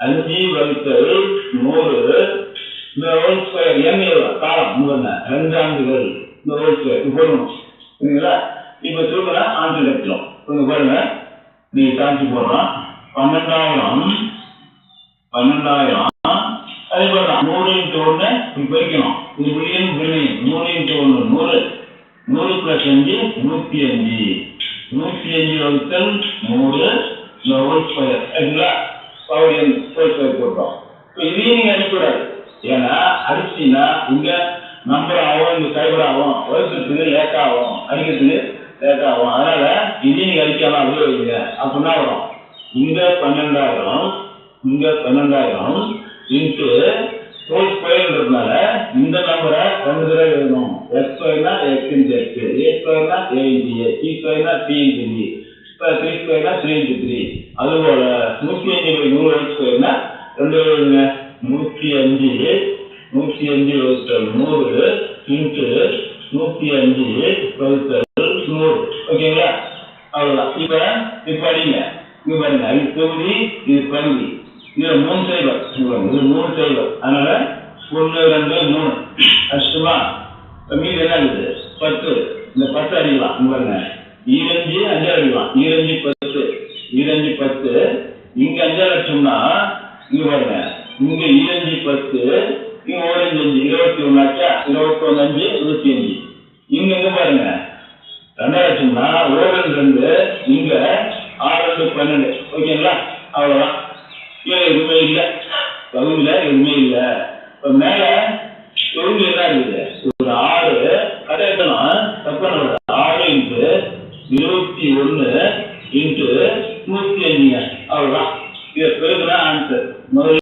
அஞ்சு வகுத்தல் நூறு இந்த ஹோல் ஸ்கொயர் என் காலம் முதல்ல ரெண்டு ஆண்டுகள் இந்த ஹோல் ஸ்கொயர் போடணும் சரிங்களா இப்போ திரும்ப ஆண்டு லட்சம் கொஞ்சம் பாருங்க நீ காட்சி போடுறோம் பன்னெண்டாயிரம் பன்னெண்டாயிரம் அதே போல தான் நூறு இன்ட்டு ஒன்று இப்படி பிரிக்கணும் இது பில்லியன் பில்லியன் நூறு இன்ட்டு ஒன்று நூறு நூறு பிளஸ் அஞ்சு நூற்றி அஞ்சு. நூற்றி அஞ்சு வகுத்தல் நூறு. இந்த ஹோல் சரிங்களா? பவர் என் ஹோல் ஸ்கொயர் போட்டோம் இப்போ இதையும் நீங்கள் அடிக்கூடாது ஏன்னா அடிச்சிங்கன்னா இங்கே நம்பர் ஆகும் இங்கே சைபர் ஆகும் வகுக்கிறதுக்கு லேட் ஆகும் அடிக்கிறதுக்கு லேட் ஆகும் அதனால இதையும் நீங்கள் அடிக்காம அப்படியே வைங்க. அப்படின்னா வரும். இங்க பன்னெண்டாயிரம் இங்க பன்னெண்டாயிரம் இன்ட்டு ரோல் ஸ்கொயர்ன்றதுனால இந்த நம்பரை ரெண்டு தடவை எழுதணும். எக்ஸ் ஸ்கொயர்னா எக்ஸ் இன்ட்டு எக்ஸ் ஏ ஸ்கொயர்னா ஏ இன்ட்டு ஏ டி ஸ்கொயர்னா டி இன்ட்டு டி இப்போ த்ரீ ஸ்கொயர்னா த்ரீ இன்ட்டு த்ரீ அதுபோல நூற்றி அஞ்சு பை நூறு ஹோல் ஸ்கொயர்னா ரெண்டு தடவை நூற்றி அஞ்சு நூற்றி அஞ்சு வகுத்தல் நூறு இன்ட்டு நூற்றி அஞ்சு வகுத்தல் நூறு. ஓகேங்களா? அவ்வளோதான் இப்போ இப்ப அடிங்க இது பாருங்க. இது தொகுதி இது பகுதி. இதுல மூணு சைவர் இது மூணு சைவர் அதனால ஒன்று ரெண்டு மூணு. கஷ்டமா மீது என்ன இருக்குது? பத்து. இந்த பத்து அடிக்கலாம் இங்க பாருங்க. ஈரஞ்சு அஞ்சாறு அடிக்கலாம் ஈரஞ்சு பத்து. ஈரஞ்சு பத்து. இங்க அஞ்சாறு லட்சம்னா இங்க பாருங்க. இங்க ஈரஞ்சு பத்து இங்க ஓரஞ்சு அஞ்சு. இருபத்தி ஒண்ணாச்சா இருபத்தி ஒண்ணு அஞ்சு இருபத்தி அஞ்சு. இங்க இங்க பாருங்க. ரெண்டாயிரத்துனா ஓரல் ரெண்டு இங்க ஆறு ரெண்டு பன்னெண்டு. ஓகேங்களா? அவ்வளவுதான். கீழே எதுவுமே இல்லை. பகுதியில எதுவுமே இல்லை. மேல தொழில் என்ன இருக்குது ஒரு ஆறு அதை எத்தணும் தப்பான ஆறு இன்ட்டு இருபத்தி ஒண்ணு இன்ட்டு நூத்தி அஞ்சுங்க அவ்வளவுதான். இதை பெருக்குனா ஆன்சர் முதல்ல